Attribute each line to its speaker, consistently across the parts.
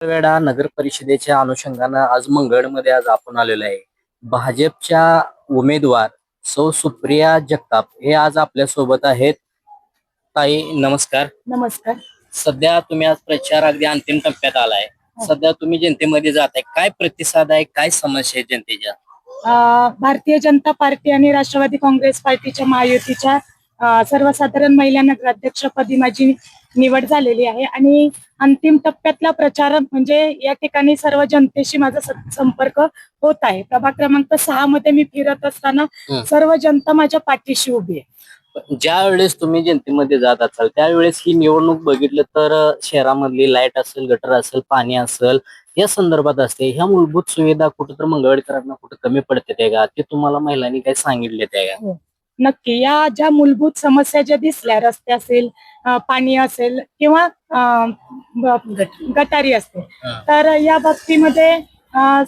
Speaker 1: वेळा नगर परिषदेच्या अनुषंगानं आज मंगळमध्ये आज आपण आलेलो आहे. भाजपच्या उमेदवार सौ सुप्रिया जगताप हे आज आपल्यासोबत आहेत. ताई नमस्कार.
Speaker 2: नमस्कार.
Speaker 1: सध्या तुम्ही आज प्रचार अगदी अंतिम टप्प्यात आलाय. सध्या तुम्ही जनतेमध्ये जात आहे काय प्रतिसाद आहे? काय समस्या आहे जनतेच्या?
Speaker 2: भारतीय जनता पार्टी आणि राष्ट्रवादी काँग्रेस पार्टीच्या महायुतीच्या सर्वसाधारण महिला नगराध्यक्षपदी माझी निवड झालेली आहे. आणि अंतिम टप्प्यातला प्रचार म्हणजे या ठिकाणी सर्व जनतेशी माझा संपर्क होत आहे. प्रभाग क्रमांक सहा मध्ये मी फिरत असताना
Speaker 1: हं.
Speaker 2: सर्व जनता माझ्या पाठीशी उभी आहे.
Speaker 1: ज्या वेळेस तुम्ही जनतेमध्ये जात असाल त्यावेळेस ही निवडणूक बघितलं तर शहरामधली लाइट असेल गटर असेल पाणी असेल या संदर्भात असते. ह्या मूलभूत सुविधा कुठं तर मंगळवेडकरांना कुठं कमी पडते ते का? ते तुम्हाला महिलांनी काही सांगितले ते का?
Speaker 2: नक्की या ज्या मूलभूत समस्या ज्या दिसल्या रस्ते असेल पाणी असेल किंवा गटारी असते
Speaker 1: हं.
Speaker 2: तर या बाबतीमध्ये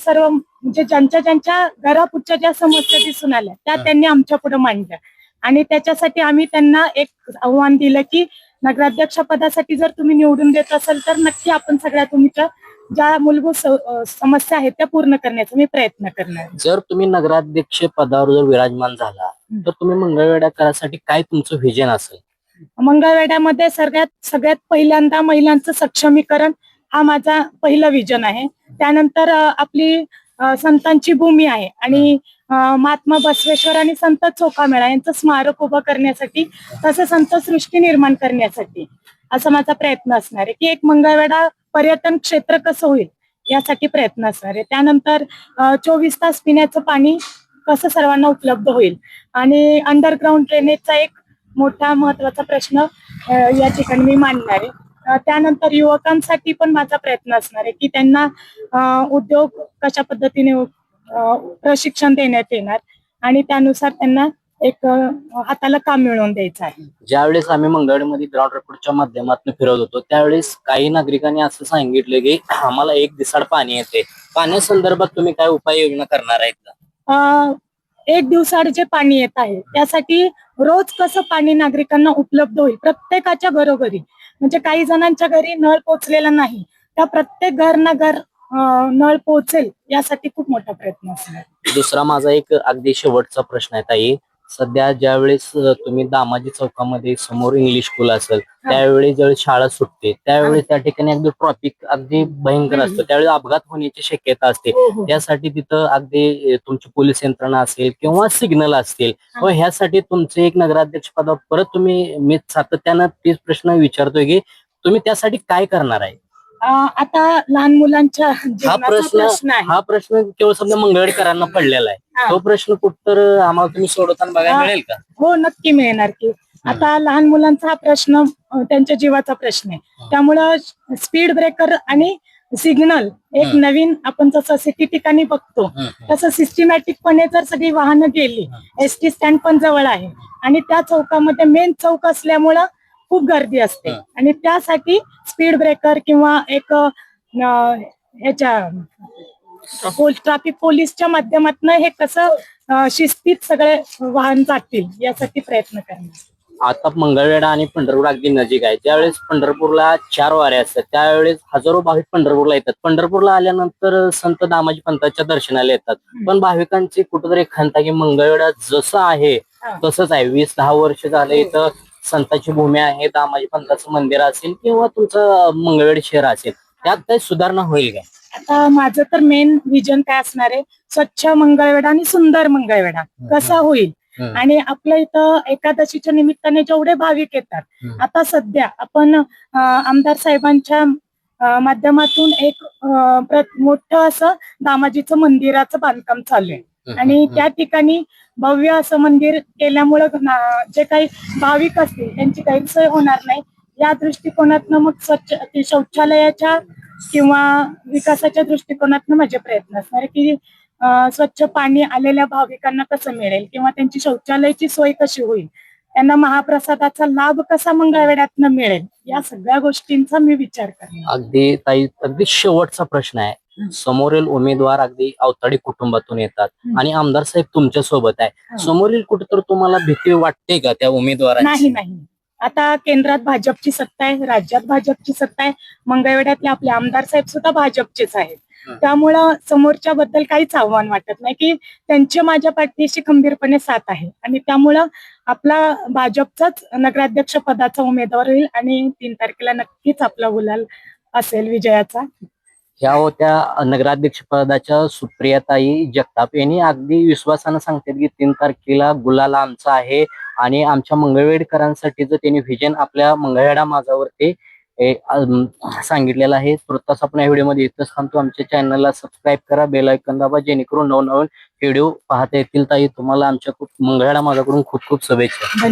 Speaker 2: सर्व म्हणजे ज्यांच्या ज्यांच्या घरापुढच्या ज्या समस्या दिसून आल्या त्या. त्यांनी आमच्या पुढे मांडल्या आणि त्याच्यासाठी आम्ही त्यांना एक आव्हान दिलं की नगराध्यक्ष पदासाठी जर तुम्ही निवडून देत असाल तर नक्की आपण सगळ्या तुमच्या ज्या मूलभूत समस्या आहेत त्या पूर्ण करण्याचा मी प्रयत्न करणार.
Speaker 1: जर तुम्ही नगराध्यक्ष पदावर जर विराजमान झाला. तर तुम्ही मंगळवेढाकरासाठी काय तुमचं व्हिजन असेल?
Speaker 2: मंगळवेढ्यामध्ये सगळ्यात सगळ्यात पहिल्यांदा महिलांचं सक्षमीकरण हा माझा पहिला विजन आहे. त्यानंतर आपली संतांची भूमी आहे आणि महात्मा बसवेश्वर आणि संत चोखामेळा यांचं स्मारक उभं करण्यासाठी तसं संत सृष्टी निर्माण करण्यासाठी असा माझा प्रयत्न असणार आहे की एक मंगळवेढा पर्यटन क्षेत्र कसं होईल यासाठी प्रयत्न असणार आहे. त्यानंतर चोवीस तास पिण्याचं पाणी कसं सर्वांना उपलब्ध होईल. आणि अंडरग्राऊंड ड्रेनेजचा एक मोठा महत्त्वाचा प्रश्न या ठिकाणी मी मांडणार आहे. त्यानंतर युवकांसाठी पण माझा प्रयत्न असणार आहे की त्यांना उद्योग कशा पद्धतीने प्रशिक्षण देण्यात येणार आणि त्यानुसार त्यांना एक हाताला काम मिळवून द्यायचं आहे.
Speaker 1: ज्यावेळेस आम्ही मंगळवेढमध्ये ग्राउंड रिपोर्टच्या माध्यमातून फिरवत होतो त्यावेळेस काही नागरिकांनी असं सांगितलं की आम्हाला एक दिसाड पाणी येते. पाण्यासंदर्भात तुम्ही काय उपाययोजना करणार आहेत का?
Speaker 2: एक दिवसाआड जे पाणी येत आहे. त्यासाठी रोज कसं पाणी नागरिकांना उपलब्ध होईल? प्रत्येकाच्या घरोघरी. म्हणजे काही जणांच्या घरी नळ पोचलेला नाही. त्या प्रत्येक घर ना घर नळ पोहोचेल यासाठी खूप मोठा प्रयत्न असणार.
Speaker 1: दुसरा माझा एक अगदी शेवटचा प्रश्न आहे ताई. सध्या ज्यावेळेस तुम्ही दामाजी चौकामध्ये समोर इंग्लिश स्कूल असेल त्यावेळी ज्यावेळी शाळा सुटते त्यावेळी त्या ठिकाणी अगदी ट्रॉफिक अगदी भयंकर असतं. त्यावेळी अपघात होण्याची शक्यता असते. त्यासाठी तिथं अगदी तुमची पोलीस यंत्रणा असेल किंवा सिग्नल असतील व ह्यासाठी तुमचे एक नगराध्यक्ष पदावर परत तुम्ही मी सातत्यानं तेच प्रश्न विचारतोय की तुम्ही त्यासाठी काय करणार आहे?
Speaker 2: आता लहान मुलांच्या
Speaker 1: हा प्रश्न हा प्रश्न केवळ समजा मंगळवेडकरांना पडलेला आहे. तो प्रश्न कुठतर आम्हाला तुम्ही सोडवताना बघायला
Speaker 2: हा.
Speaker 1: मिळेल का?
Speaker 2: हो नक्की मिळणार की. आता लहान मुलांचा हा प्रश्न त्यांच्या जीवाचा प्रश्न आहे. त्यामुळं स्पीड ब्रेकर आणि सिग्नल एक. नवीन आपण जसं सिटी ठिकाणी बघतो तसं सिस्टमॅटिकपणे जर सगळी वाहनं गेली एस टी स्टँड पण जवळ आहे. आणि त्या चौकामध्ये मेन चौक असल्यामुळं खूप गर्दी असते. आणि त्यासाठी स्पीड ब्रेकर किंवा एक ह्याच्या ट्रॅफिक पोलीसच्या माध्यमातून हे कसं शिस्तीत सगळे वाहन जातील यासाठी प्रयत्न करणार.
Speaker 1: आता मंगळवेढा आणि पंढरपूर अगदी नजीक आहे. ज्यावेळेस पंढरपूरला चार वारे असतात त्यावेळेस हजारो भाविक पंढरपूरला येतात. पंढरपूरला आल्यानंतर संत दामाजी पंताच्या दर्शनाला येतात. पण भाविकांची कुठेतरी खंत की मंगळवेढा जसं आहे. तसंच आहे. वीस दहा वर्ष झाले इथं संताची भूमी आहे दामाजी पंताचं मंदिर असेल किंवा तुमचं मंगळवेढ शहर असेल त्यात काही सुधारणा होईल काय?
Speaker 2: आता माझं तर मेन विजन काय असणार आहे? स्वच्छ मंगळवेढा आणि सुंदर मंगळवेढा कसा होईल?
Speaker 1: हम्म.
Speaker 2: आणि आपल्या इथं एकादशीच्या निमित्ताने जेवढे भाविक येतात
Speaker 1: हम्म.
Speaker 2: आता सध्या आपण अं, आमदार साहेबांच्या अं, माध्यमातून एक अं, प्र- मोठं असं दामाजीचं मंदिराचं बांधकाम चालू आहे. आणि त्या ठिकाणी भव्य असं मंदिर केल्यामुळं जे काही भाविक असतील त्यांची गैरसोय होणार नाही. या दृष्टिकोनातनं मग स्वच्छ शौचालयाच्या किंवा विकासाच्या दृष्टिकोनातनं माझे प्रयत्न असणार की स्वच्छ पाणी आलेल्या भाविकांना कसं मिळेल किंवा त्यांची शौचालयाची सोय कशी होईल? त्यांना महाप्रसादाचा लाभ कसा मंगळवेढ्यातनं मिळेल? या सगळ्या गोष्टींचा मी विचार करणार
Speaker 1: अगदी ताई अगदी शेवटचा प्रश्न आहे. समोरील उमेदवार अगदी अवताडी कुटुंबातून येतात. आणि आमदार साहेब तुमच्यासोबत आहे. समोरील कुठं तर तुम्हाला भीती वाटते का त्या
Speaker 2: नाही
Speaker 1: उमेदवाराची?
Speaker 2: नाही आता केंद्रात भाजपची सत्ता आहे राज्यात भाजपची सत्ता आहे. मंगळवेड्यातले आपले आमदार साहेब सुद्धा भाजपचेच आहेत. त्यामुळं समोरच्या बद्दल काहीच आव्हान वाटत नाही की त्यांची माझ्या पाठीशी खंबीरपणे साथ आहे. आणि त्यामुळं आपला भाजपचाच नगराध्यक्ष पदाचा उमेदवार होईल आणि तीन तारखेला नक्कीच आपला गुलाल असेल विजयाचा.
Speaker 1: ह्या होत्या नगराध्यक्ष पदाच्या सुप्रियाताई जगताप. यांनी अगदी विश्वासानं सांगतात की तीन तारखेला गुलाल आमचा आहे आणि आमच्या मंगळवेडकरांसाठीच त्यांनी व्हिजन आपल्या मंगळवेडा माझावरती सांगितलेलं आहे. तुर्तास आपण या व्हिडिओमध्ये इथंच थांबतो. आमच्या चॅनलला सबस्क्राईब करा बेल ऐकन दाबा जेणेकरून नवनवीन व्हिडिओ पाहता येतील. ताई तुम्हाला आमच्या खूप मंगळवेडा माझ्याकडून खूप खूप शुभेच्छा.